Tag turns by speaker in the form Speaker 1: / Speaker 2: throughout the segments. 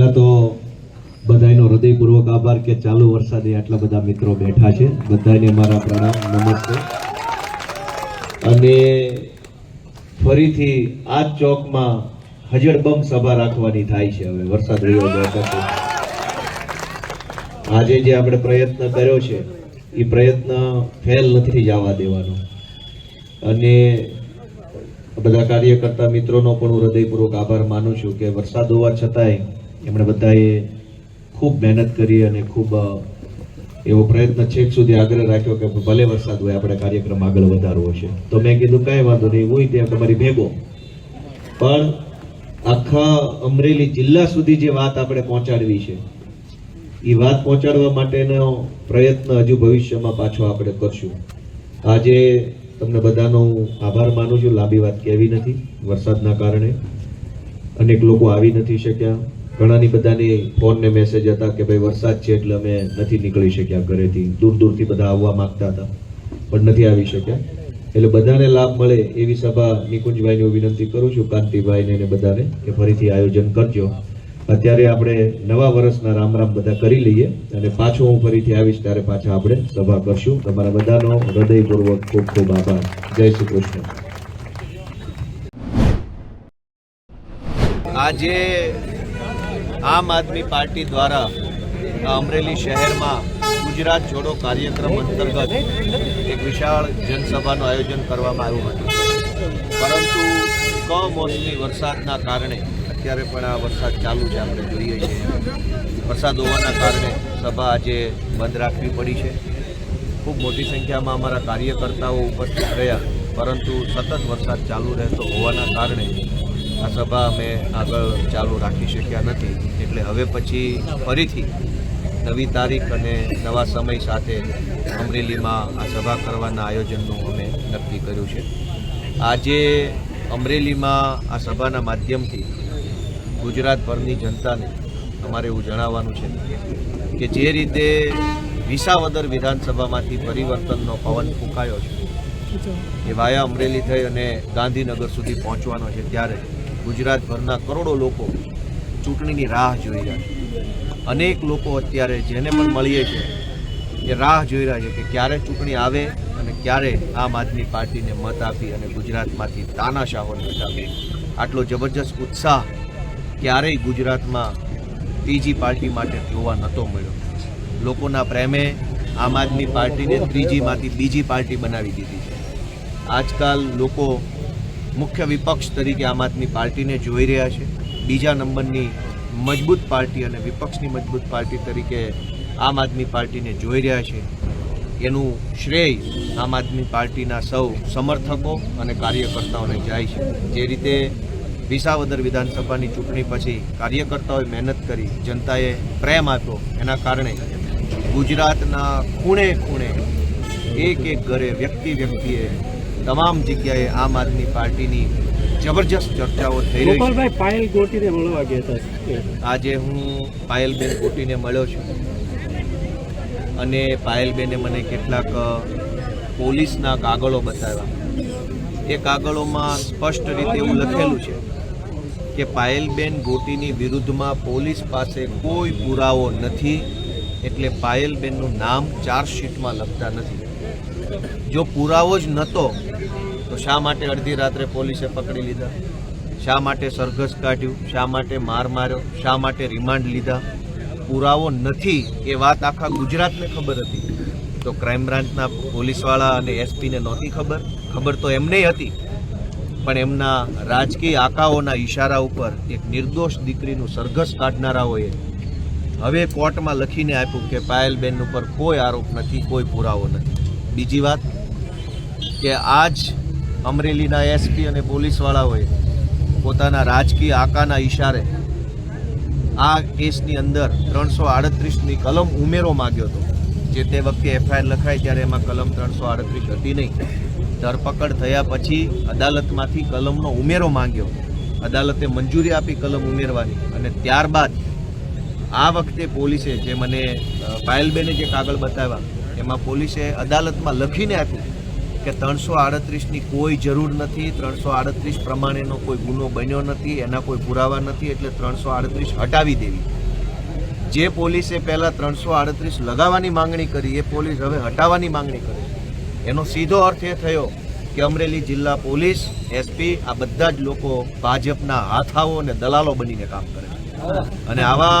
Speaker 1: પહેલા તો બધાનો હૃદયપૂર્વક આભાર કે ચાલુ વરસાદે આટલા બધા મિત્રો બેઠા છે. બધાને મારા પ્રણામ, નમસ્તે. અને ફરીથી આ ચોકમાં હજડબમ સભા રાખવાની થાય છે હવે. વરસાદ રહ્યો આજે જે આપણે પ્રયત્ન કર્યો છે, એ પ્રયત્ન ફેલ નથી જવા દેવાનો. અને બધા કાર્યકર્તા મિત્રોનો પણ હું હૃદયપૂર્વક આભાર માનું છું કે વરસાદ હોવા છતાંય એમણે બધાએ ખૂબ મહેનત કરી અને ખૂબ એવો પ્રયત્ન છેક સુધી આગ્રહ રાખ્યો કે ભલે વરસાદ હોય, આપણે કાર્યક્રમ આગળ વધારવો છે. તો મેં કીધું, કાંઈ વાંધો નહીં, હું ત્યાં તમારી ભેગો. પણ આખા અમરેલી જિલ્લા સુધી જે વાત આપણે પહોંચાડવી છે એ વાત પહોંચાડવા માટેનો પ્રયત્ન હજુ ભવિષ્યમાં પાછો આપણે કરશું. આજે તમને બધાનો હું આભાર માનું છું, લાંબી વાત કહેવી નથી, વરસાદના કારણે અનેક લોકો આવી નથી શક્યા. ઘણાની બધાની ફોનને મેસેજ હતા કે ભાઈ, વરસાદ છે એટલે અમે નથી નીકળી શક્યા ઘરેથી. દૂર દૂરથી બધા આવવા માંગતા હતા, પણ નથી આવી શક્યા. એટલે બધાને લાભ મળે એવી સભા નિકુંજભાઈને હું વિનંતી કરું છું, કાંતિભાઈને અને બધાને, કે ફરીથી આયોજન કરજો. અત્યારે આપણે નવા વર્ષના રામ રામ બધા કરી લઈએ અને પાછો હું ફરીથી આવીશ, ત્યારે પાછા આપણે સભા કરશું. તમારા બધાનો હૃદયપૂર્વક ખૂબ ખૂબ આભાર. જય શ્રી કૃષ્ણ.
Speaker 2: આજે આમ આદમી પાર્ટી દ્વારા અમરેલી શહેરમાં ગુજરાત જોડો કાર્યક્રમ અંતર્ગત એક વિશાળ જનસભાનું આયોજન કરવામાં આવ્યું હતું. પરંતુ કમોસમી વરસાદના કારણે, અત્યારે પણ આ વરસાદ ચાલુ છે, આપણે જોઈએ છીએ. વરસાદ હોવાના કારણે સભા આજે બંધ રાખવી પડી છે. ખૂબ મોટી સંખ્યામાં અમારા કાર્યકર્તાઓ ઉપસ્થિત રહ્યા, પરંતુ સતત વરસાદ ચાલુ રહેતો હોવાના કારણે આ સભા અમે આગળ ચાલુ રાખી શક્યા નથી. એટલે હવે પછી ફરીથી નવી તારીખ અને નવા સમય સાથે અમરેલીમાં આ સભા કરવાના આયોજનનું અમે નક્કી કર્યું છે. આજે અમરેલીમાં આ સભાના માધ્યમથી ગુજરાતભરની જનતાને અમારે એવું જણાવવાનું છે કે જે રીતે વિસાવદર વિધાનસભામાંથી પરિવર્તનનો પવન ફૂંકાયો છે, એ વાયા અમરેલી થઈ અને ગાંધીનગર સુધી પહોંચવાનો છે ત્યારે ગુજરાતભરના કરોડો લોકો ચૂંટણીની રાહ જોઈ રહ્યા છે. અનેક લોકો અત્યારે જેને પણ મળીએ છે એ રાહ જોઈ રહ્યા છે કે ક્યારે ચૂંટણી આવે અને ક્યારે આમ આદમી પાર્ટીને મત આપી અને ગુજરાતમાંથી તાનાશાહો હટાવી આટલો જબરજસ્ત ઉત્સાહ ક્યારેય ગુજરાતમાં ત્રીજી પાર્ટી માટે જોવા નહોતો મળ્યો. લોકોના પ્રેમે આમ આદમી પાર્ટીને ત્રીજીમાંથી બીજી પાર્ટી બનાવી દીધી છે. આજકાલ લોકો મુખ્ય વિપક્ષ તરીકે આમ આદમી પાર્ટીને જોઈ રહ્યા છે. બીજા નંબરની મજબૂત પાર્ટી અને વિપક્ષની મજબૂત પાર્ટી તરીકે આમ આદમી પાર્ટીને જોઈ રહ્યા છે. એનું શ્રેય આમ આદમી પાર્ટીના સૌ સમર્થકો અને કાર્યકર્તાઓને જાય છે. જે રીતે વિસાવદર વિધાનસભાની ચૂંટણી પછી કાર્યકર્તાઓએ મહેનત કરી, જનતાએ પ્રેમ આપ્યો, એના કારણે ગુજરાતના ખૂણે ખૂણે એક એક ઘરે વ્યક્તિ વ્યક્તિએ તમામ જગ્યાએ આમ આદમી પાર્ટીની જબરજસ્ત ચર્ચાઓ થઈ રહી છે.
Speaker 3: પાયલ ગોટીને મળવા ગયા હતા.
Speaker 2: આજે હું પાયલબેન ગોટીને મળ્યો છું. અને પાયલબેને મને કેટલાક પોલીસના કાગળો બતાવ્યા. એ કાગળોમાં સ્પષ્ટ રીતે એવું લખેલું છે કે પાયલબેન ગોટીની વિરુદ્ધમાં પોલીસ પાસે કોઈ પુરાવો નથી. એટલે પાયલબેનનું નામ ચાર્જશીટમાં લખતા નથી. જો પુરાવો જ નહોતો તો શા માટે અડધી રાત્રે પોલીસે પકડી લીધા? શા માટે સરઘસ કાઢ્યું? શા માટે માર માર્યો? શા માટે રિમાન્ડ લીધા? પુરાવો નથી એ વાત આખા ગુજરાતને ખબર હતી. તો ક્રાઇમ બ્રાન્ચના પોલીસવાળા અને એસપીને નહોતી ખબર? ખબર તો એમને હતી. પણ એમના રાજકીય આકાઓના ઈશારા ઉપર એક નિર્દોષ દીકરીનું સરઘસ કાઢનારાઓએ હવે કોર્ટમાં લખીને આપ્યું કે પાયલબેન ઉપર કોઈ આરોપ નથી, કોઈ પુરાવો નથી. બીજી વાત કે આજ અમરેલીના એસપી અને પોલીસવાળાઓએ પોતાના રાજકીય આકાના ઈશારે આ કેસની અંદર ત્રણસો આડત્રીસની કલમ ઉમેરો માગ્યો હતો. જે તે વખતે એફઆઈઆર લખાય ત્યારે એમાં કલમ ત્રણસો આડત્રીસ હતી નહીં. ધરપકડ થયા પછી અદાલતમાંથી કલમનો ઉમેરો માંગ્યો. અદાલતે મંજૂરી આપી કલમ ઉમેરવાની અને ત્યારબાદ આ વખતે પોલીસે જે મને પાયલબેને જે કાગળ બતાવ્યા, એમાં પોલીસે અદાલતમાં લખીને આપ્યું કે ત્રણસો આડત્રીસની કોઈ જરૂર નથી, ત્રણસો આડત્રીસ પ્રમાણેનો કોઈ ગુનો બન્યો નથી, એના કોઈ પુરાવા નથી, એટલે ત્રણસો આડત્રીસ હટાવી દેવી. જે પોલીસે પહેલાં ત્રણસો આડત્રીસ લગાવવાની માંગણી કરી, એ પોલીસ હવે હટાવવાની માંગણી કરી એનો સીધો અર્થ એ થયો કે અમરેલી જિલ્લા પોલીસ, એસપી, આ બધા જ લોકો ભાજપના હાથાઓ અને દલાલો બનીને કામ કરે છે. અને આવા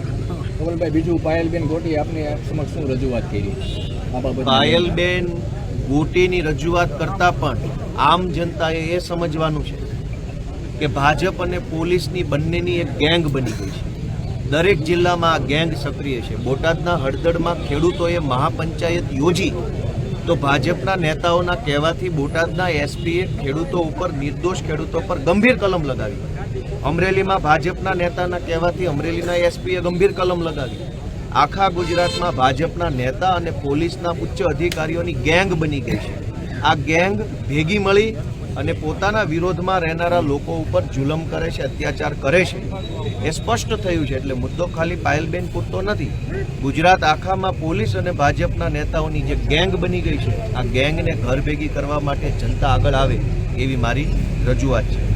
Speaker 4: કમલભાઈ બીજું પાયલબેન ગોટી, આપની સમક્ષ શું રજૂઆત કરી?
Speaker 2: પાયલબેન ગોટીની રજૂઆત કરતા પણ આમ જનતાએ એ સમજવાનું છે કે ભાજપ અને પોલીસની બંનેની એક ગેંગ બની ગઈ છે. દરેક જિલ્લામાં આ ગેંગ સક્રિય છે. બોટાદના હળદડમાં ખેડૂતોએ મહાપંચાયત યોજી તો ભાજપના નેતાઓના કહેવાથી બોટાદના એસપીએ ખેડૂતો ઉપર, નિર્દોષ ખેડૂતો પર ગંભીર કલમ લગાવી. અમરેલીમાં ભાજપના નેતાના કહેવાથી અમરેલીના એસપીએ ગંભીર કલમ લગાવી. આખા ગુજરાતમાં ભાજપના નેતા અને પોલીસના ઉચ્ચ અધિકારીઓની ગેંગ બની ગઈ છે. આ ગેંગ ભેગી મળી અને પોતાના વિરોધમાં રહેનારા લોકો ઉપર જુલમ કરે છે, અત્યાચાર કરે છે. એ સ્પષ્ટ થયું છે, એટલે મુદ્દો ખાલી પાયલબેન પૂરતો નથી. ગુજરાત આખામાં પોલીસ અને ભાજપના નેતાઓની જે ગેંગ બની ગઈ છે, આ ગેંગને ઘર ભેગી કરવા માટે જનતા આગળ આવે, એવી મારી રજૂઆત છે.